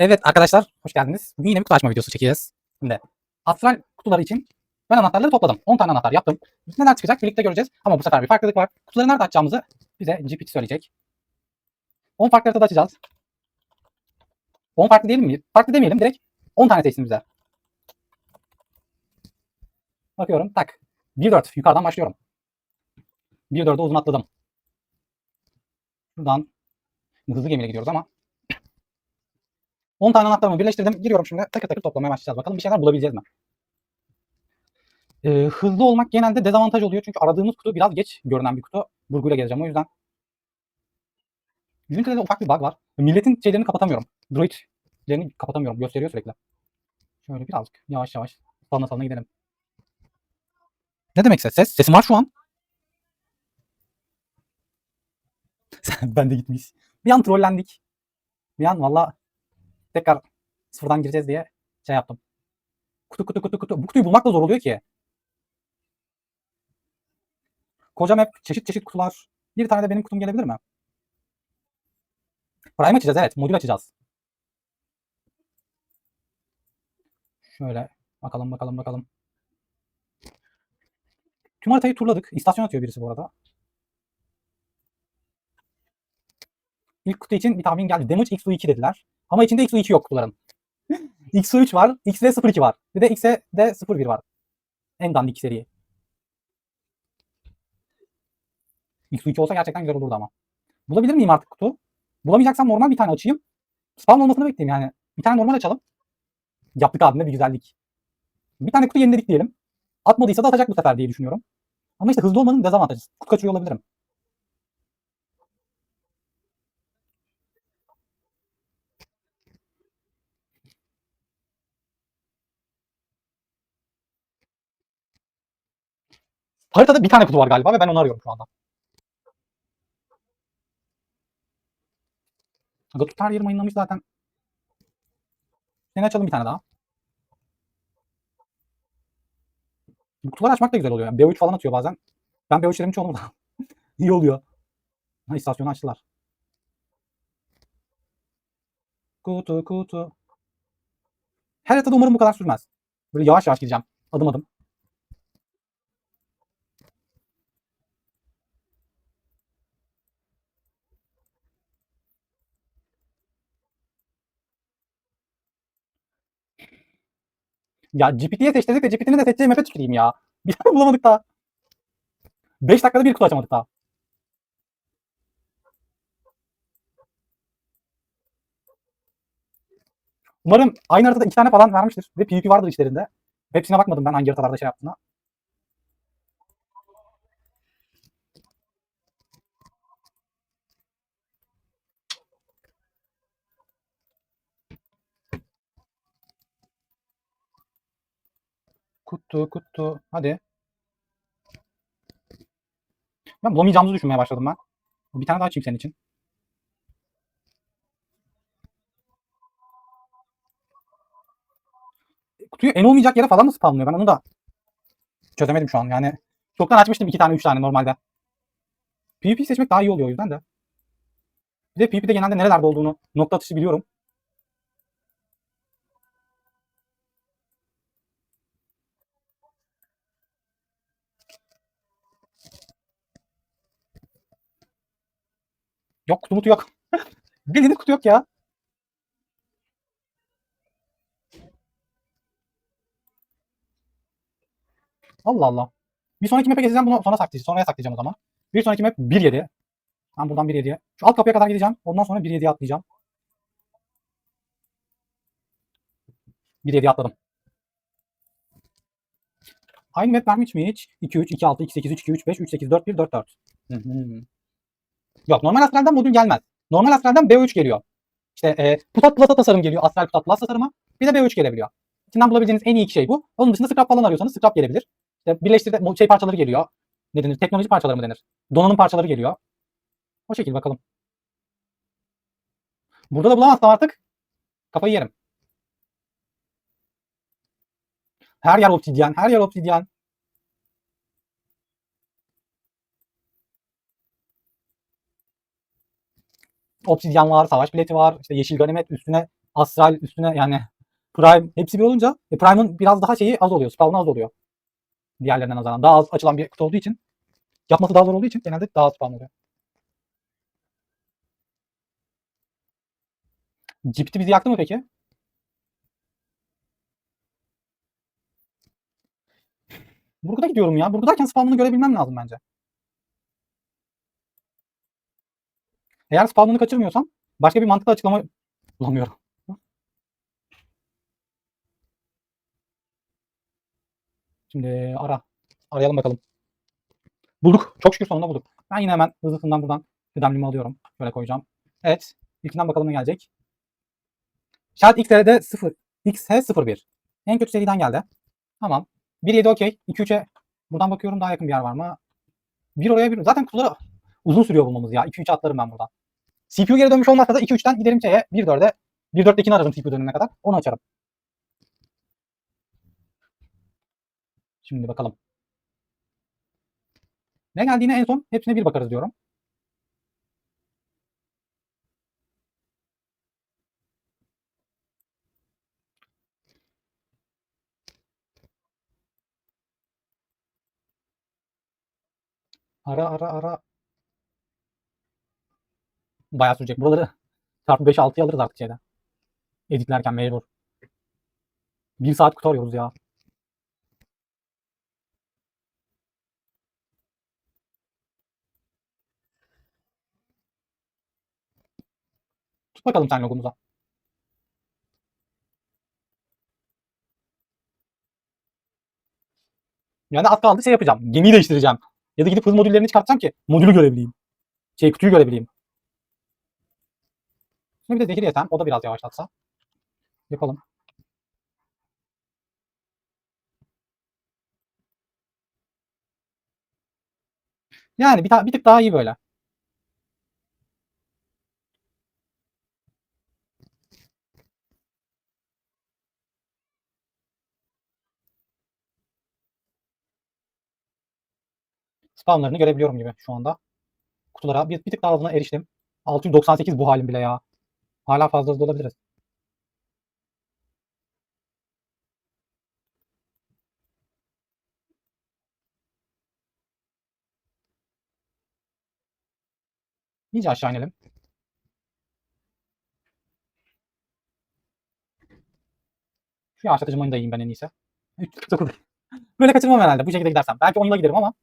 Evet arkadaşlar hoş geldiniz. Bugün yine bir kutu açma videosu çekeceğiz. Şimdi astral kutuları için ben anahtarları topladım. 10 tane anahtar yaptım. Neler çıkacak birlikte göreceğiz. Ama bu sefer bir farklılık var. Kutuları nerede açacağımızı bize GPT söyleyecek. 10 farklı haritada açacağız. 10 farklı diyelim mi? Farklı demeyelim direkt 10 tane seçsin bize. Bakıyorum tak. 1-4 yukarıdan başlıyorum. 1-4'e uzun atladım. Şuradan hızlı gemiyle gidiyoruz ama 10 tane anahtarımı birleştirdim. Giriyorum şimdi. Takır takır toplamaya başlayacağız. Bakalım bir şeyler bulabileceğiz mi? Ee, hızlı olmak genelde dezavantaj oluyor. Çünkü aradığımız kutu biraz geç görünen bir kutu. Burguyla gezeceğim o yüzden. Unity'de de ufak bir bug var. Milletin şeylerini kapatamıyorum. Droidlerini kapatamıyorum. Gösteriyor sürekli. Şöyle birazcık yavaş yavaş salına salına gidelim. Ne demek ses? Ses? Sesim var şu an. ben de gitmiş. Bir an trollendik. Bir an valla tekrar sıfırdan gireceğiz diye şey yaptım. Kutu kutu kutu kutu. Bu kutuyu bulmak da zor oluyor ki. Koca map, çeşit çeşit kutular. Bir tane de benim kutum gelebilir mi? Prime açacağız evet. Modül açacağız. Şöyle bakalım bakalım bakalım. Tüm haritayı turladık. İstasyon atıyor birisi bu arada. İlk kutu için bir tahmin geldi. Damage XU2 dediler. Ama içinde XU2 yok kutuların. XU3 var, XV02 var. Bir de XD01 var. En dandik seri. XU2 olsa gerçekten güzel olurdu ama. Bulabilir miyim artık kutu? Bulamayacaksam normal bir tane açayım. Spawn olmasını bekleyeyim yani. Bir tane normal açalım. Yaptık abimle bir güzellik. Bir tane kutu yeniledik diyelim. Atmadıysa da atacak bu sefer diye düşünüyorum. Ama işte hızlı olmanın dezavantajı. Kutu kaçırıyor olabilirim. Haritada bir tane kutu var galiba ve ben onu arıyorum şu anda. Aga tut her ayınlamış zaten. Seni açalım bir tane daha. Bu kutuları açmak da güzel oluyor. Yani B3 falan atıyor bazen. Ben B3'lerin çoğunu da iyi oluyor. Ha istasyonu açtılar. Kutu kutu. Her haritada umarım bu kadar sürmez. Böyle yavaş yavaş gideceğim. Adım adım. Ya GPT'ye seçtirdik de GPT'nin de seçeceği map'e tüküreyim ya. Bir tane bulamadık daha. 5 dakikada bir kutu açamadık daha. Umarım aynı haritada iki tane falan vermiştir. Ve PvP vardır içlerinde. Hepsine bakmadım ben hangi haritalarda şey yaptığına. Kutu kutu. Hadi. Ben bulamayacağımızı düşünmeye başladım ben. Bir tane daha açayım senin için. Kutuyu en olmayacak yere falan mı spamlıyor? Ben onu da çözemedim şu an. Yani çoktan açmıştım iki tane üç tane normalde. PvP seçmek daha iyi oluyor o yüzden de. Bir de PvP'de genelde nerelerde olduğunu nokta atışı biliyorum. Yok kutu mutu yok. Bildiğin kutu yok ya. Allah Allah. Bir sonraki map'e gezeceğim bunu sonra saklayacağım. Sonraya saklayacağım o zaman. Bir sonraki map 1.7. Ben buradan 1.7'ye. Şu alt kapıya kadar gideceğim. Ondan sonra 1.7'ye atlayacağım. 1.7'ye atladım. Aynı map vermiş mi hiç? 2-3, 2-6, 2-8, 3-2-3, 5, 3-8, 4-1, 4-4. Yok normal astralden modül gelmez. Normal astralden B3 geliyor. İşte e, Putat Plus'a tasarım geliyor. Astral Putat Plus tasarımı. Bir de B3 gelebiliyor. İçinden bulabileceğiniz en iyi şey bu. Onun dışında scrap falan arıyorsanız scrap gelebilir. İşte birleştirde şey parçaları geliyor. Ne denir? Teknoloji parçaları mı denir? Donanım parçaları geliyor. O şekilde bakalım. Burada da bulamazsam artık kafayı yerim. Her yer obsidyen, her yer obsidyen. Obsidyen var, savaş bileti var, işte yeşil ganimet üstüne Astral üstüne yani Prime hepsi bir olunca e, Prime'ın biraz daha şeyi az oluyor. Spawn'ı az oluyor. Diğerlerine nazaran. Daha az açılan bir kutu olduğu için yapması daha zor olduğu için genelde daha az spawn oluyor. Cipti bizi yaktı mı peki? Burguda gidiyorum ya. Burgudayken spawn'ını görebilmem lazım bence. Eğer spawn'ını kaçırmıyorsam başka bir mantıklı açıklama bulamıyorum. Şimdi ara. Arayalım bakalım. Bulduk. Çok şükür sonunda bulduk. Ben yine hemen hızlısından buradan kıdemlimi alıyorum. Şöyle koyacağım. Evet. İlkinden bakalım ne gelecek. Şart XR'de 0. XH01. En kötü seriden geldi. Tamam. 1.7 okey. 2-3'e buradan bakıyorum daha yakın bir yer var mı? Bir oraya bir. Zaten kutuları uzun sürüyor bulmamız ya. 2-3 atlarım ben buradan. CPU geri dönmüş olmazsa da 2-3'ten giderim şeye 1-4'e. 1-4'tekini ararım CPU dönümüne kadar. Onu açarım. Şimdi bakalım. Ne geldiğine en son hepsine bir bakarız diyorum. Ara ara ara. Bayağı sürecek. Buraları çarpı 5-6'ya alırız artık şeyden. Editlerken mecbur. Bir saat kutu arıyoruz ya. Tut bakalım sen logomuza. Yani az kaldı şey yapacağım. Gemiyi değiştireceğim. Ya da gidip hız modüllerini çıkartacağım ki modülü görebileyim. Şey kutuyu görebileyim. Şimdi bir de zehir yesem o da biraz yavaşlatsa. Yapalım. Yani bir, bir tık daha iyi böyle. Spawnlarını görebiliyorum gibi şu anda. Kutulara bir, bir tık daha hızına eriştim. 698 bu halim bile ya. Hala fazla hızlı olabiliriz. İyice aşağı inelim. Şu yavaşlatıcı mayını da yiyeyim ben en iyisi. 349. Böyle kaçırmam herhalde bu şekilde gidersem. Belki 10 yıla giderim ama.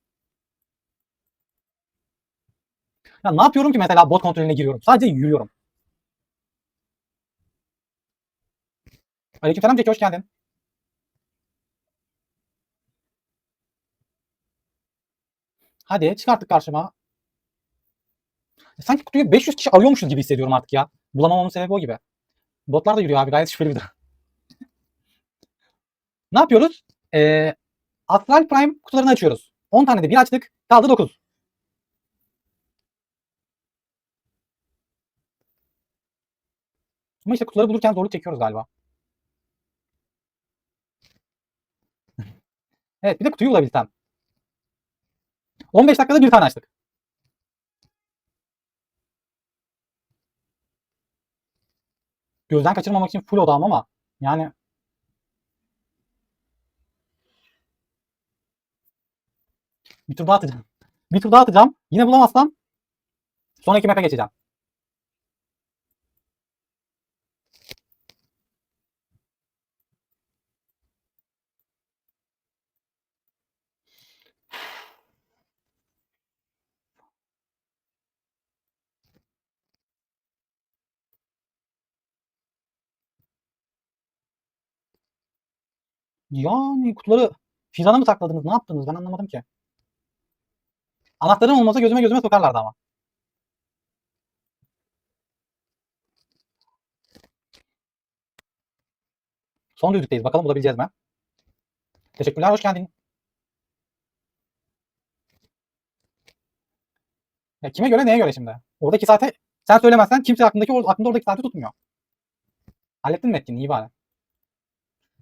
Ya ne yapıyorum ki mesela bot kontrolüne giriyorum. Sadece yürüyorum. Aleykümselam Ceki hoş geldin. Hadi çıkarttık karşıma. Sanki kutuyu 500 kişi arıyormuşuz gibi hissediyorum artık ya. Bulamamamın sebebi o gibi. Botlar da yürüyor abi gayet şüpheli bir durum. ne yapıyoruz? Ee, Astral Prime kutularını açıyoruz. 10 tane de bir açtık. Kaldı 9. Ama işte kutuları bulurken zorluk çekiyoruz galiba. Evet bir de kutuyu bulabilsem. 15 dakikada bir tane açtık. Gözden kaçırmamak için full odağım ama yani bir tur daha atacağım. Bir tur daha atacağım. Yine bulamazsam sonraki map'e geçeceğim. Yani kutuları fizana mı sakladınız? Ne yaptınız? Ben anlamadım ki. Anahtarım olmasa gözüme gözüme sokarlardı ama. Son düzlükteyiz. Bakalım bulabileceğiz mi? Teşekkürler. Hoş geldin. Ya kime göre neye göre şimdi? Oradaki saate sen söylemezsen kimse aklındaki aklında oradaki saati tutmuyor. Hallettin mi etkinliği? İyi bari.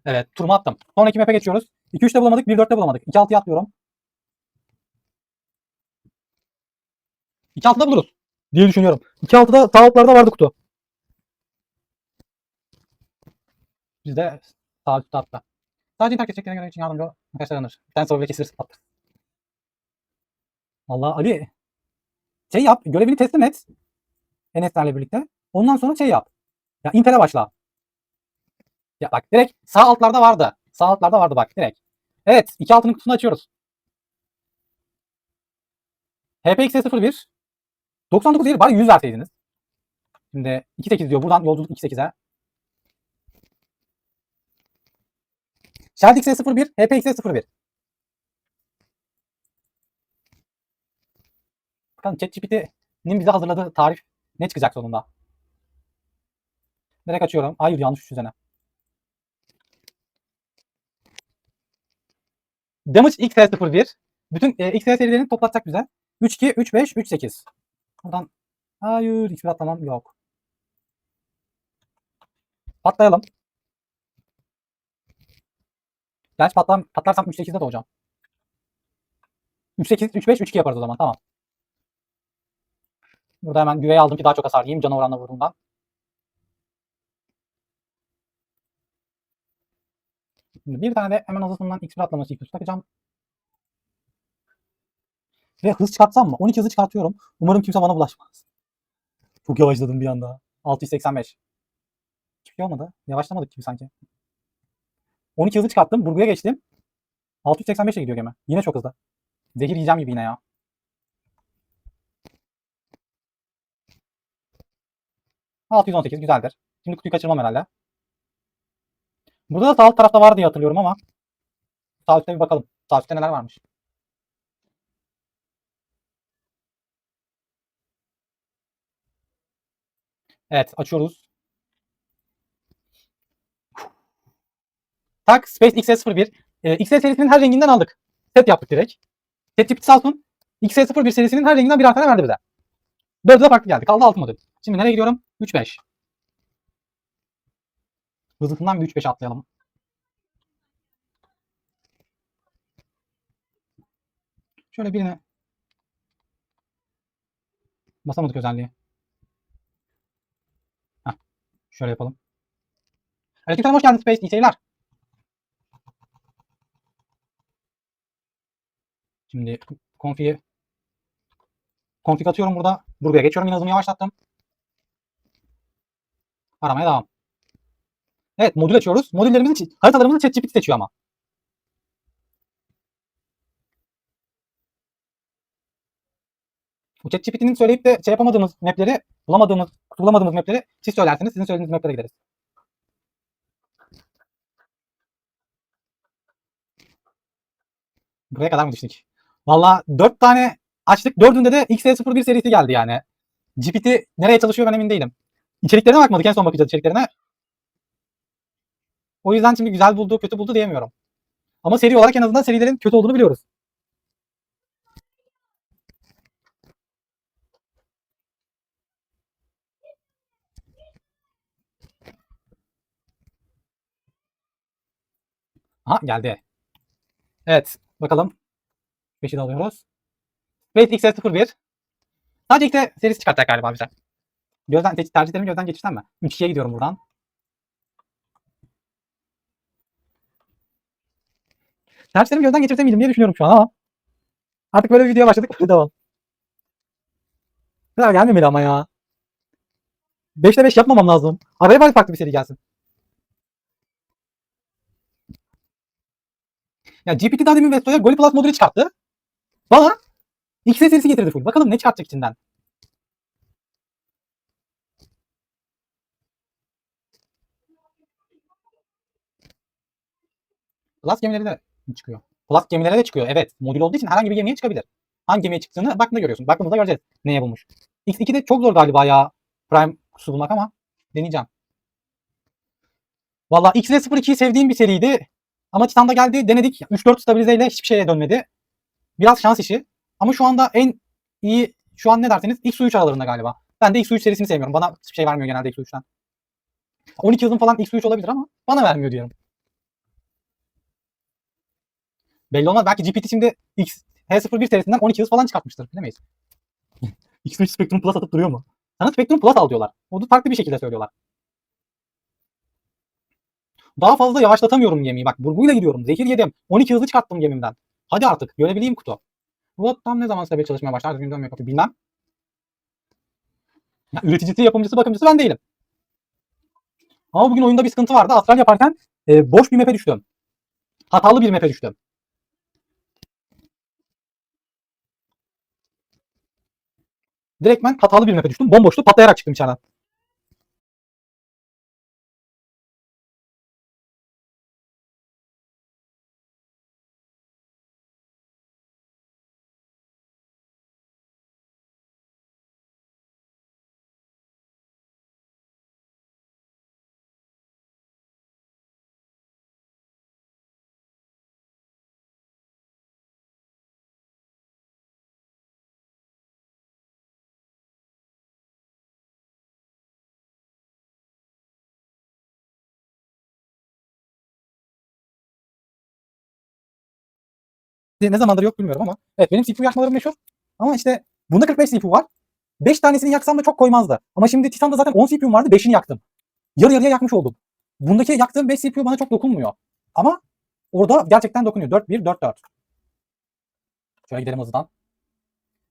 Evet turumu attım. Sonraki map'e geçiyoruz. 2-3'te bulamadık. 1-4'te bulamadık. 2-6'ya atlıyorum. 2-6'da buluruz. Diye düşünüyorum. 2-6'da sağ vardı kutu. Biz de sağ üstte hatta. Sadece internet keseceklerine göre için yardımcı ol. Arkadaşlar aranır. Bir tane soru bile kesilirse patlar. Valla Ali şey yap. Görevini teslim et. Enes'lerle birlikte. Ondan sonra şey yap. Ya Intel'e başla. Ya bak direkt sağ altlarda vardı. Sağ altlarda vardı bak direkt. Evet. iki altının kutusunu açıyoruz. HPX01 99 değil bari 100 verseydiniz. Şimdi 2.8 diyor. Buradan yolculuk 2.8'e. Shard X01, HPX 01. Bakalım ChatGPT'nin bize hazırladığı tarif ne çıkacak sonunda? Direkt açıyorum. Hayır yanlış üç Damage XS01. Bütün e, XS serilerini toplatacak bize. 3-2, 3-5, 3-8. Buradan hayır hiçbir atlamam yok. Patlayalım. Gerçi patlam, patlarsam 3-8'de doğacağım. 3-8, 3-5, 3-2 yaparız o zaman. Tamam. Burada hemen güveye aldım ki daha çok hasar yiyeyim cana oranla vurduğumdan. Şimdi bir tane de hemen hızlısından X1 atlaması ilk üst takacağım. Ve hız çıkartsam mı? 12 hızı çıkartıyorum. Umarım kimse bana bulaşmaz. Çok yavaşladım bir anda. 685. Hiçbir şey olmadı. Yavaşlamadık gibi sanki. 12 hızı çıkarttım. Burguya geçtim. 685'e gidiyor gemi. Yine çok hızlı. Zehir yiyeceğim gibi yine ya. ...618 güzeldir. Şimdi kutuyu kaçırmam herhalde. Burada da sağ alt tarafta var diye hatırlıyorum ama... Sağ üstte bir bakalım. Sağ üstte neler varmış. Evet açıyoruz. Tak Space XS01. Ee, XS serisinin her renginden aldık. Set yaptık direkt. Set tipi sağ olsun. XS01 serisinin her renginden birer tane verdi bize. Dördü de farklı geldi. Kaldı 6 model. Şimdi nereye gidiyorum? 3-5. Hızlısından bir 3-5 atlayalım. Şöyle birine basamadık özelliği. Heh. Şöyle yapalım. Aleykümselam hoş geldin Space. İyi seyirler. Şimdi konfiyi konfig atıyorum burada. Buraya geçiyorum. Yine hızımı yavaşlattım. Aramaya devam. Evet modül açıyoruz. Modüllerimizi haritalarımızı ChatGPT seçiyor ama. Bu ChatGPT'nin söyleyip de şey yapamadığımız mapleri, bulamadığımız, bulamadığımız mapleri siz söylersiniz. Sizin söylediğiniz maplere gideriz. Buraya kadar mı düştük? Valla 4 tane açtık. Dördünde de XE01 serisi geldi yani. GPT nereye çalışıyor ben emin değilim. İçeriklerine bakmadık. En son bakacağız içeriklerine. O yüzden şimdi güzel buldu, kötü buldu diyemiyorum. Ama seri olarak en azından serilerin kötü olduğunu biliyoruz. Aha geldi. Evet. Bakalım. 5'i de alıyoruz. Space XS01. Sadece X'e serisi çıkartacak galiba bize. Gözden, tercihlerimi gözden geçirsem mi? 3-2'ye gidiyorum buradan. Tercihlerimi gözden geçirsem miydim diye düşünüyorum şu an ama. Artık böyle bir videoya başladık. Devam. Güzel gelmemeli ama ya. 5'te 5 yapmamam lazım. Araya bari farklı bir seri gelsin. Ya GPT daha demin Vesto'ya Goli Plus modülü çıkarttı. Bana XS serisi getirdi full. Bakalım ne çıkartacak içinden. Plus gemileri de çıkıyor. Plus gemilere de çıkıyor. Evet. Modül olduğu için herhangi bir gemiye çıkabilir. Hangi gemiye çıktığını baktığında görüyorsun. Baktığımızda göreceğiz neye bulmuş. X2'de çok zor galiba ya Prime kutusu bulmak ama deneyeceğim. Valla XS02'yi sevdiğim bir seriydi. Ama Titan'da geldi denedik. 3-4 stabilizeyle hiçbir şeye dönmedi. Biraz şans işi. Ama şu anda en iyi şu an ne derseniz X3 aralarında galiba. Ben de X3 serisini sevmiyorum. Bana hiçbir şey vermiyor genelde X3'ten. 12 hızım falan X3 olabilir ama bana vermiyor diyorum. Belli olmaz. Belki GPT şimdi X H01 serisinden 12 hız falan çıkartmıştır. Bilemeyiz. X3 Spectrum Plus atıp duruyor mu? Sana Spectrum Plus al diyorlar. O da farklı bir şekilde söylüyorlar. Daha fazla yavaşlatamıyorum gemiyi. Bak burguyla gidiyorum. Zehir yedim. 12 hızlı çıkarttım gemimden. Hadi artık. Görebileyim kutu. Bu tam ne zaman stabil çalışmaya başlar? Düzgün dönmeye kapı. Bilmem. Ya, üreticisi, yapımcısı, bakımcısı ben değilim. Ama bugün oyunda bir sıkıntı vardı. Astral yaparken e, boş bir map'e düştüm. Hatalı bir map'e düştüm. Direktmen hatalı bir map'e düştüm. Bomboştu. Patlayarak çıktım içeriden. Ne zamandır yok bilmiyorum ama. Evet benim CPU yakmalarım meşhur. Ama işte bunda 45 CPU var. 5 tanesini yaksam da çok koymazdı. Ama şimdi Titan'da zaten 10 CPU'm vardı 5'ini yaktım. Yarı yarıya yakmış oldum. Bundaki yaktığım 5 CPU bana çok dokunmuyor. Ama orada gerçekten dokunuyor. 4-1-4-4. Şöyle gidelim hızlıdan.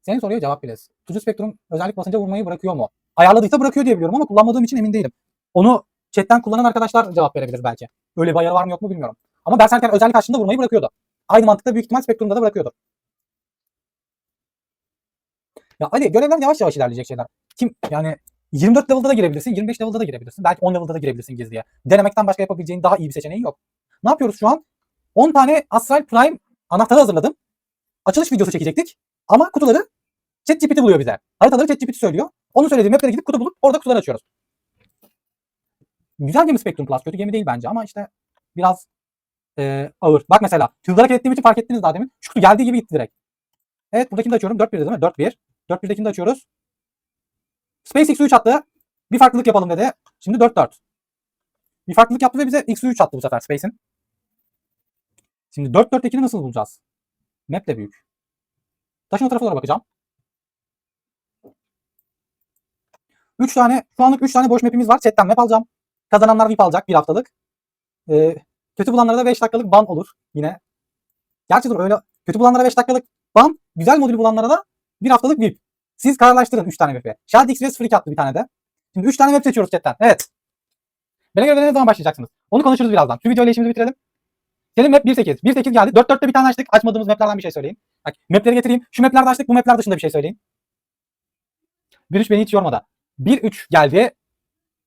Senin soruya cevap biliriz. Tucu Spektrum özellik basınca vurmayı bırakıyor mu? Ayarladıysa bırakıyor diye biliyorum ama kullanmadığım için emin değilim. Onu chatten kullanan arkadaşlar cevap verebilir belki. Öyle bir ayarı var mı yok mu bilmiyorum. Ama Berserker özellik açtığında vurmayı bırakıyordu. Aynı mantıkla büyük ihtimal Spektrum'da da bırakıyordur. Ya Ali görevler yavaş yavaş ilerleyecek şeyler. Kim yani 24 level'da da girebilirsin, 25 level'da da girebilirsin. Belki 10 level'da da girebilirsin gizliye. Denemekten başka yapabileceğin daha iyi bir seçeneğin yok. Ne yapıyoruz şu an? 10 tane Astral Prime anahtarı hazırladım. Açılış videosu çekecektik. Ama kutuları ChatGPT buluyor bize. Haritaları ChatGPT söylüyor. Onun söylediği maplere gidip kutu bulup orada kutuları açıyoruz. Güzel gemi Spectrum Plus. Kötü gemi değil bence ama işte biraz e, ağır. Bak mesela tüzleri hareket ettiğim için fark ettiniz daha demin. Şu kutu geldiği gibi gitti direkt. Evet buradakini de açıyorum. 4-1 değil mi? 4-1. 4-1'dekini de açıyoruz. SpaceX 3 attı. Bir farklılık yapalım dedi. Şimdi 4-4. Bir farklılık yaptı ve bize X3 attı bu sefer Space'in. Şimdi 4-4'tekini nasıl bulacağız? Map de büyük. Taşın o tarafa doğru bakacağım. 3 tane, şu anlık 3 tane boş map'imiz var. Chat'ten map alacağım. Kazananlar VIP alacak bir haftalık. Ee, kötü bulanlara da 5 dakikalık ban olur yine. Gerçi dur öyle kötü bulanlara 5 dakikalık ban, güzel modül bulanlara da bir haftalık VIP. Siz kararlaştırın 3 tane map'i. Shard Express Freak attı bir tane de. Şimdi 3 tane map seçiyoruz chatten. Evet. Bana göre ne zaman başlayacaksınız? Onu konuşuruz birazdan. Şu videoyla işimizi bitirelim. Senin map 1.8. 1.8 geldi. 4.4'te bir tane açtık. Açmadığımız maplerden bir şey söyleyin. Bak mapleri getireyim. Şu maplerde açtık. Bu mapler dışında bir şey söyleyin. 1.3 beni hiç yormadı. 1.3 geldi.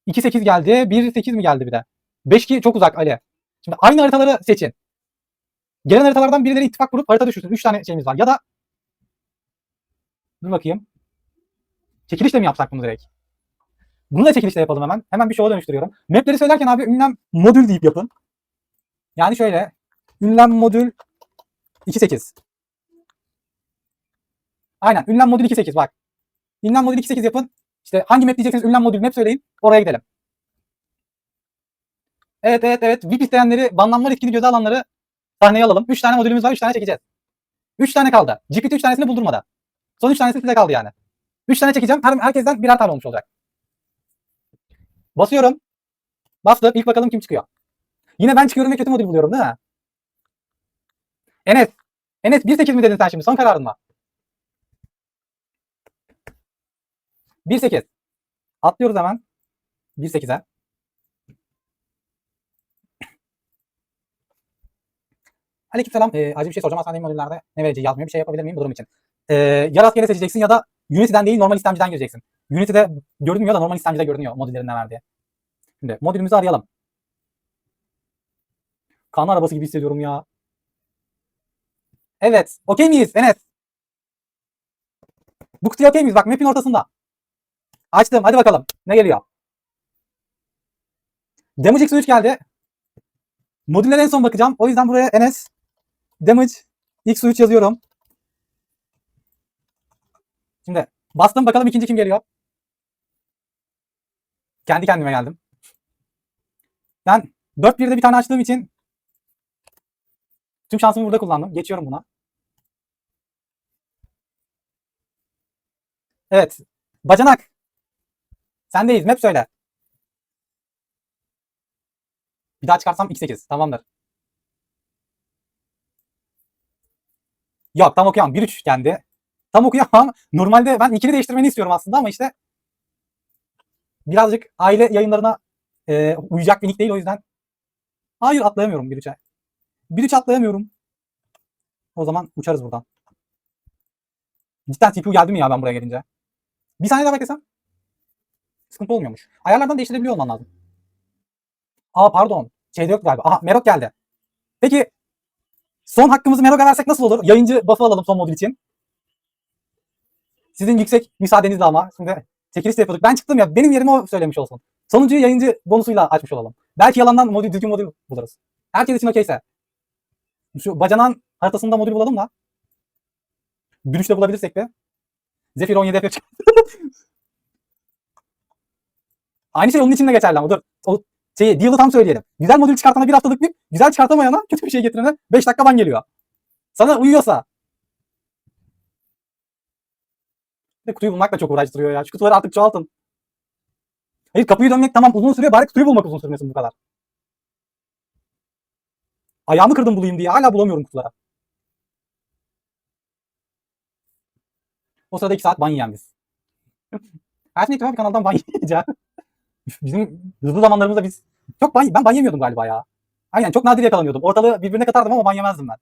2.8 geldi. 1.8 mi geldi bir de? 5.2 çok uzak Ali. Şimdi aynı haritaları seçin. Gelen haritalardan birileri ittifak kurup harita düşürsün. 3 tane şeyimiz var. Ya da Dur bakayım. Çekilişle mi yapsak bunu direkt? Bunu da çekilişle yapalım hemen. Hemen bir şova dönüştürüyorum. Mapleri söylerken abi ünlem modül deyip yapın. Yani şöyle. Ünlem modül 2.8. Aynen. Ünlem modül 2.8 bak. Ünlem modül 2.8 yapın. İşte hangi map diyecekseniz ünlem modül map söyleyin. Oraya gidelim. Evet evet evet. VIP isteyenleri, banlanma riskini göze alanları sahneye alalım. 3 tane modülümüz var. 3 tane çekeceğiz. 3 tane kaldı. GPT 3 tanesini buldurmadı. Son 3 tanesi size kaldı yani. 3 tane çekeceğim. Her, herkesten birer tane olmuş olacak. Basıyorum. Bastım. İlk bakalım kim çıkıyor. Yine ben çıkıyorum ve kötü modül buluyorum değil mi? Enes. Enes 1.8 mi dedin sen şimdi? Son kararın mı? 1.8. Atlıyoruz hemen. 1.8'e. Aleykümselam. Ee, acil bir şey soracağım. Aslında modüllerde ne vereceği yazmıyor. Bir şey yapabilir miyim durum için? Ee, ya rastgele seçeceksin ya da Unity'den değil normal istemciden gireceksin. Unity'de görünmüyor da normal istemcide görünüyor modüllerin ne verdiği. Şimdi modülümüzü arayalım. Kan arabası gibi hissediyorum ya. Evet. Okey miyiz Enes? Bu kutuya okey miyiz? Bak map'in ortasında. Açtım. Hadi bakalım. Ne geliyor? Damage X3 geldi. Modüllere en son bakacağım. O yüzden buraya Enes Damage X3 yazıyorum. Şimdi bastım bakalım ikinci kim geliyor. Kendi kendime geldim. Ben 4-1'de bir tane açtığım için tüm şansımı burada kullandım. Geçiyorum buna. Evet. Bacanak. Sendeyiz. Map söyle. Bir daha çıkarsam x8. Tamamdır. Yok tam okuyamam. 1-3 geldi. Tam okuyamam. Normalde ben ikili değiştirmeni istiyorum aslında ama işte birazcık aile yayınlarına e, uyacak bir nick değil o yüzden. Hayır atlayamıyorum 1-3'e. 1-3 atlayamıyorum. O zaman uçarız buradan. Cidden CPU geldi mi ya ben buraya gelince? Bir saniye daha beklesem. Sıkıntı olmuyormuş. Ayarlardan değiştirebiliyor olman lazım. Aa pardon. Şeyde yok galiba. Aha Merok geldi. Peki son hakkımızı Merok'a versek nasıl olur? Yayıncı buff'ı alalım son modül için. Sizin yüksek müsaadenizle ama. Şimdi çekiliş de yapıyorduk. Ben çıktım ya. Benim yerime o söylemiş olsun. Sonuncuyu yayıncı bonusuyla açmış olalım. Belki yalandan modül, düzgün modül buluruz. Herkes için okeyse. Şu bacanan haritasında modül bulalım da. Bürüşte bulabilirsek de. Zephyr 17 F Aynı şey onun için de geçerli ama dur. Şeyi, deal'ı tam söyleyelim. Güzel modül çıkartana bir haftalık bir, güzel çıkartamayana kötü bir şey getirene 5 dakika ban geliyor. Sana uyuyorsa. Ve kutuyu bulmak da çok uğraştırıyor ya. Şu kutuları artık çoğaltın. Hayır kapıyı dönmek tamam uzun sürüyor. Bari kutuyu bulmak uzun sürmesin bu kadar. Ayağımı kırdım bulayım diye. Hala bulamıyorum kutulara. O sırada 2 saat ban yiyen biz. Her şey bir kanaldan ban yiyeceğim. Bizim hızlı zamanlarımızda biz çok ban, ben ban yemiyordum galiba ya. Aynen çok nadir yakalanıyordum. Ortalığı birbirine katardım ama ban yemezdim ben.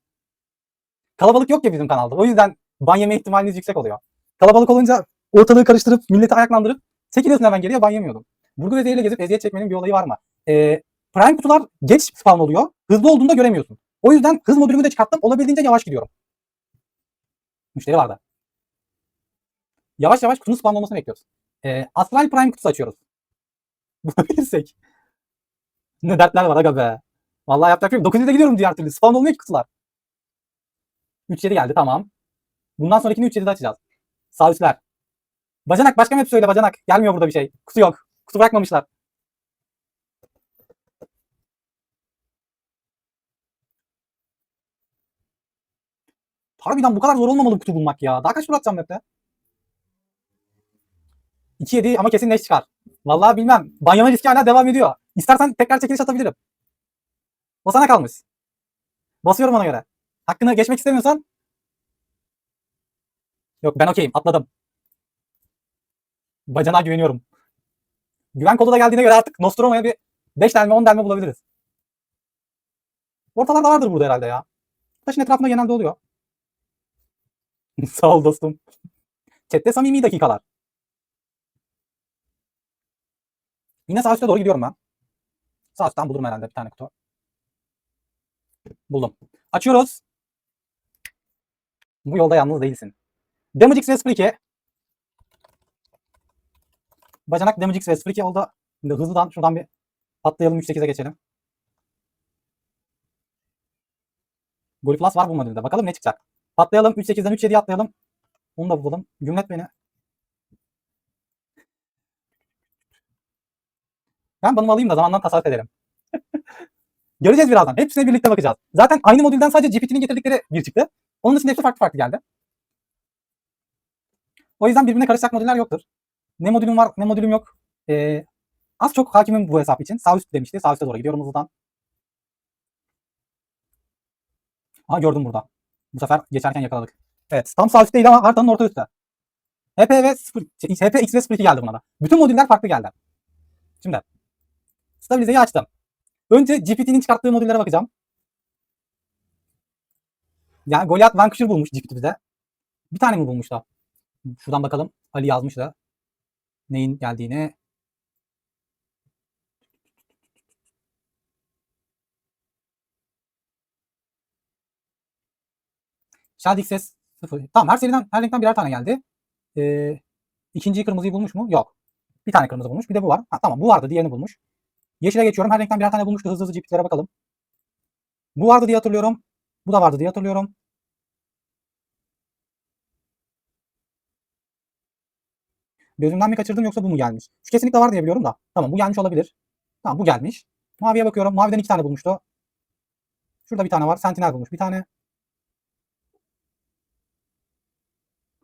Kalabalık yok ya bizim kanalda. O yüzden ban yeme ihtimaliniz yüksek oluyor. Kalabalık olunca ortalığı karıştırıp milleti ayaklandırıp çekiliyorsun hemen geriye ban yemiyordum. Burgu ve zehirle gezip eziyet çekmenin bir olayı var mı? Ee, Prime kutular geç spawn oluyor. Hızlı olduğunda göremiyorsun. O yüzden hız modülümü de çıkarttım. Olabildiğince yavaş gidiyorum. Müşteri vardı. Yavaş yavaş kutunun spawn olmasını bekliyoruz. Ee, Astral Prime kutusu açıyoruz. Bulabilirsek. Ne dertler var aga be. Vallahi yapacak bir şey yok. 900'e gidiyorum diğer türlü. Spawn olmuyor ki kutular. 3-7 geldi tamam. Bundan sonrakini 3-7'de açacağız. Sağ üstler. Bacanak başka map söyle bacanak. Gelmiyor burada bir şey. Kutu yok. Kutu bırakmamışlar. Harbiden bu kadar zor olmamalı kutu bulmak ya. Daha kaç tur atacağım map'te? 2-7 ama kesin leş çıkar. Vallahi bilmem. Banyama riski hala devam ediyor. İstersen tekrar çekiliş atabilirim. O sana kalmış. Basıyorum ona göre. Hakkını geçmek istemiyorsan. Yok ben okeyim. Atladım. Bacana güveniyorum. Güven kodu da geldiğine göre artık Nostromo'ya bir 5 delme 10 delme bulabiliriz. Ortalarda vardır burada herhalde ya. Taşın etrafında genelde oluyor. Sağ ol dostum. Chat'te samimi dakikalar. Yine sağ üstte doğru gidiyorum ben. Sağ üstten bulurum herhalde bir tane kutu. Buldum. Açıyoruz. Bu yolda yalnız değilsin. Damage X ve 02. Bacanak Damage X ve 02 oldu. Şimdi hızlıdan şuradan bir patlayalım 3-8'e geçelim. Golü Plus var bu modülde. Bakalım ne çıkacak. Patlayalım 3-8'den 3-7'ye atlayalım. Onu da bulalım. Gümlet beni. Ben banımı alayım da zamandan tasarruf edelim. Göreceğiz birazdan. Hepsine birlikte bakacağız. Zaten aynı modülden sadece GPT'nin getirdikleri bir çıktı. Onun dışında hepsi farklı farklı geldi. O yüzden birbirine karışacak modüller yoktur. Ne modülüm var ne modülüm yok. Ee, az çok hakimim bu hesap için. Sağ üst demişti. Sağ üstte doğru gidiyorum hızlıdan. Aa gördüm burada. Bu sefer geçerken yakaladık. Evet tam sağ üstteydi ama haritanın orta üstte. HP ve 0, HP X ve 02 geldi buna da. Bütün modüller farklı geldi. Şimdi stabilizeyi açtım. Önce GPT'nin çıkarttığı modüllere bakacağım. Yani Goliath Vanquisher bulmuş GPT bize. Bir tane mi bulmuş da? Şuradan bakalım. Ali yazmış da. Neyin geldiğini. Shad XS 0. Tamam her seriden her renkten birer tane geldi. Ee, ikinciyi kırmızıyı bulmuş mu? Yok. Bir tane kırmızı bulmuş. Bir de bu var. Ha, tamam bu vardı. Diğerini bulmuş. Yeşile geçiyorum. Her renkten birer tane bulmuştu. Hızlı hızlı GPT'lere bakalım. Bu vardı diye hatırlıyorum. Bu da vardı diye hatırlıyorum. Gözümden mi kaçırdım yoksa bu mu gelmiş? Şu kesinlikle var diye biliyorum da. Tamam bu gelmiş olabilir. Tamam bu gelmiş. Maviye bakıyorum. Maviden iki tane bulmuştu. Şurada bir tane var. Sentinel bulmuş. Bir tane.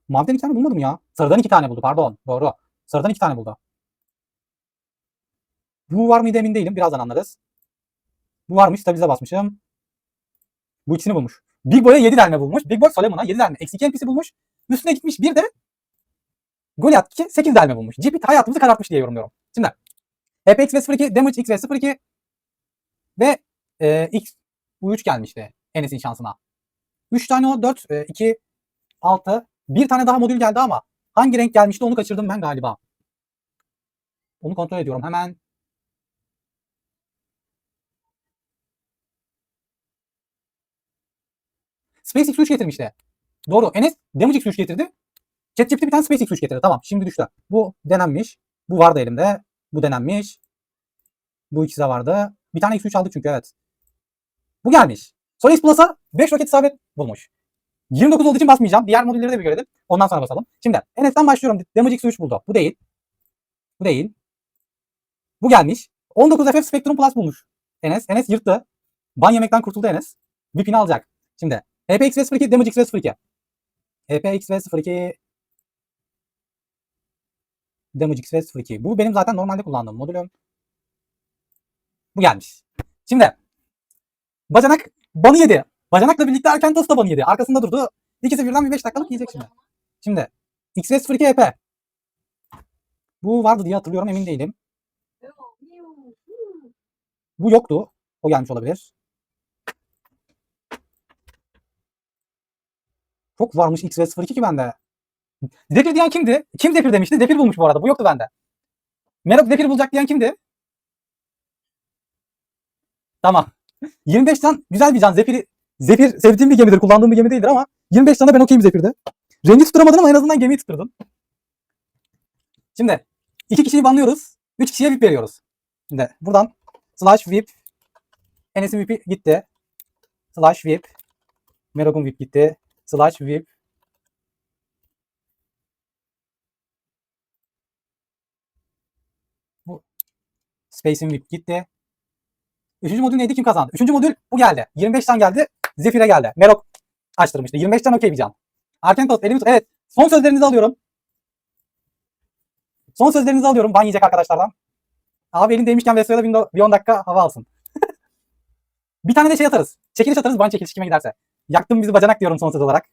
Maviden iki tane bulmadım ya. Sarıdan iki tane buldu. Pardon. Doğru. Sarıdan iki tane buldu. Bu var mıydı emin değilim. Birazdan anlarız. Bu varmış. Stabilize basmışım. Bu ikisini bulmuş. Big Boy'a 7 delme bulmuş. Big Boy Solomon'a 7 delme. Eksi 2 NPC bulmuş. Üstüne gitmiş bir de Goliath 2 8 delme bulmuş. GP hayatımızı karartmış diye yorumluyorum. Şimdi HPX ve 02, Damage X ve 02 ve e, X bu 3 gelmişti Enes'in şansına. 3 tane o 4, 2, 6. Bir tane daha modül geldi ama hangi renk gelmişti onu kaçırdım ben galiba. Onu kontrol ediyorum hemen. SpaceX 3 getirmişti. Doğru. Enes Damage X3 getirdi. ChatGPT bir tane SpaceX 3 getirdi. Tamam. Şimdi düştü. Bu denenmiş. Bu vardı elimde. Bu denenmiş. Bu ikisi de vardı. Bir tane X3 aldık çünkü evet. Bu gelmiş. Solis Plus'a 5 roket isabet bulmuş. 29 olduğu için basmayacağım. Diğer modülleri de bir görelim. Ondan sonra basalım. Şimdi Enes'ten başlıyorum. Damage X3 buldu. Bu değil. Bu değil. Bu gelmiş. 19 FF Spectrum Plus bulmuş. Enes. Enes yırttı. Ban yemekten kurtuldu Enes. VIP'ini alacak. Şimdi HPX ve 02, Damage X ve 02. HPX ve 02 Damage X ve 02. Bu benim zaten normalde kullandığım modülüm. Bu gelmiş. Şimdi Bacanak banı yedi. Bacanakla birlikte erken tost da banı yedi. Arkasında durdu. İkisi birden bir 5 dakikalık yiyecek şimdi. Şimdi XS02 EP. Bu vardı diye hatırlıyorum emin değilim. Bu yoktu. O gelmiş olabilir. Çok varmış XS02 ki bende. Zephyr diyen kimdi? Kim Zephyr demişti? Zephyr bulmuş bu arada. Bu yoktu bende. Merhaba Zephyr bulacak diyen kimdi? Tamam. 25 can güzel bir can. Zephyr, Zephyr sevdiğim bir gemidir. Kullandığım bir gemi değildir ama 25 can'a ben okeyim Zephyr'de. Rengi tutturamadın ama en azından gemiyi tutturdun. Şimdi iki kişiyi banlıyoruz. Üç kişiye VIP veriyoruz. Şimdi buradan slash VIP Enes'in VIP'i gitti. Slash VIP Merog'un VIP gitti. Slash VIP Bu Space'in VIP gitti. Üçüncü modül neydi? Kim kazandı? Üçüncü modül bu geldi. 25 can geldi. Zephyr'e geldi. Merok açtırmıştı. 25 can okey bir can. Arkentos elimi tut. Evet. Son sözlerinizi alıyorum. Son sözlerinizi alıyorum. Ban yiyecek arkadaşlardan. Abi elin değmişken Vespera'da bir, bir 10 dakika hava alsın. bir tane de şey atarız. Çekiliş atarız. Ban çekiliş kime giderse. Yaktın bizi bacanak diyorum son söz olarak.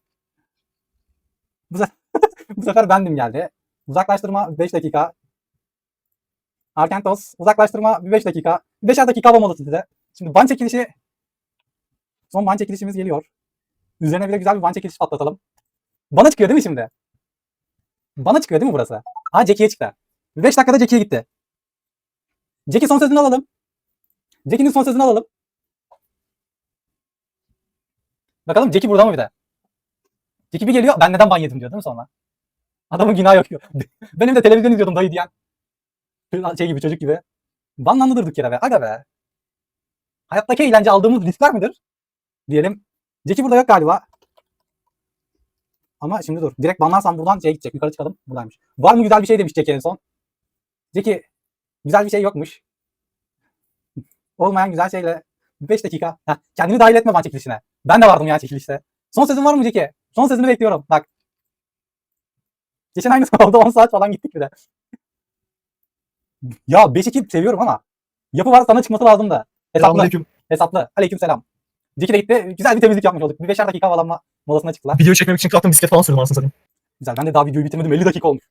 Bu, sefer, bu sefer bendim geldi. Uzaklaştırma 5 dakika. Arkentos uzaklaştırma 5 dakika. 5'er dakika hava molası size. Şimdi ban çekilişi son ban çekilişimiz geliyor. Üzerine bir de güzel bir ban çekilişi patlatalım. Bana çıkıyor değil mi şimdi? Bana çıkıyor değil mi burası? Ha Jackie'ye çıktı. 5 dakikada Jackie'ye gitti. Jackie son sözünü alalım. Jackie'nin son sözünü alalım. Bakalım Jackie burada mı bir de? Jackie bir geliyor. Ben neden ban yedim diyor değil mi sonra? Adamın günahı yok. Benim de televizyon izliyordum dayı diyen. Şey gibi çocuk gibi. Banlandırdık yere be. Aga be. Hayattaki eğlence aldığımız riskler midir? Diyelim. Jackie burada yok galiba. Ama şimdi dur. Direkt banlarsam buradan şeye gidecek. Yukarı çıkalım. Buradaymış. Var mı güzel bir şey demiş Jackie en son. Jackie güzel bir şey yokmuş. Olmayan güzel şeyle 5 dakika. Heh, kendini dahil etme ban çekilişine. Ben de vardım ya çekilişte. Son sözün var mı Jackie? Son sözünü bekliyorum. Bak. Geçen aynısı oldu. 10 saat falan gittik bir de. Ya 5-2 seviyorum ama yapı var sana çıkması lazım da. Hesaplı. Selamünaleyküm. Hesaplı. Aleyküm selam. Jackie de gitti. Güzel bir temizlik yapmış olduk. Bir 5'er dakika havalanma molasına çıktılar. Video çekmemek için kalktım bisiklet falan sürdüm anasını satayım. Güzel. Ben de daha videoyu bitirmedim. 50 dakika olmuş.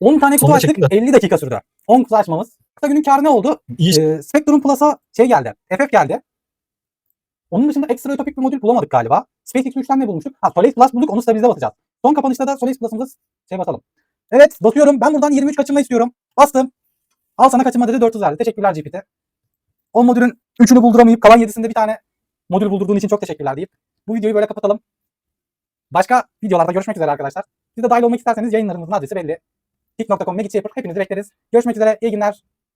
10 tane kutu Sonunda açtık. çektim 50 dakika sürdü. 10 kutu açmamız. Kısa günün karı ne oldu? İyi. Ee, Spectrum Plus'a şey geldi. FF geldi. Onun dışında ekstra ütopik bir modül bulamadık galiba. SpaceX 3'ten ne bulmuştuk? Ha Solace Plus bulduk. Onu stabilize basacağız. Son kapanışta da Solace Plus'ımızı şey basalım. Evet basıyorum. Ben buradan 23 kaçınma istiyorum. Bastım. Al sana kaçınma dedi 400 verdi. Teşekkürler GPT. O modülün 3'ünü bulduramayıp kalan 7'sinde bir tane modül buldurduğun için çok teşekkürler deyip bu videoyu böyle kapatalım. Başka videolarda görüşmek üzere arkadaşlar. Siz de dahil olmak isterseniz yayınlarımızın adresi belli. Tik.com Magic Shaper hepinizi bekleriz. Görüşmek üzere. İyi günler.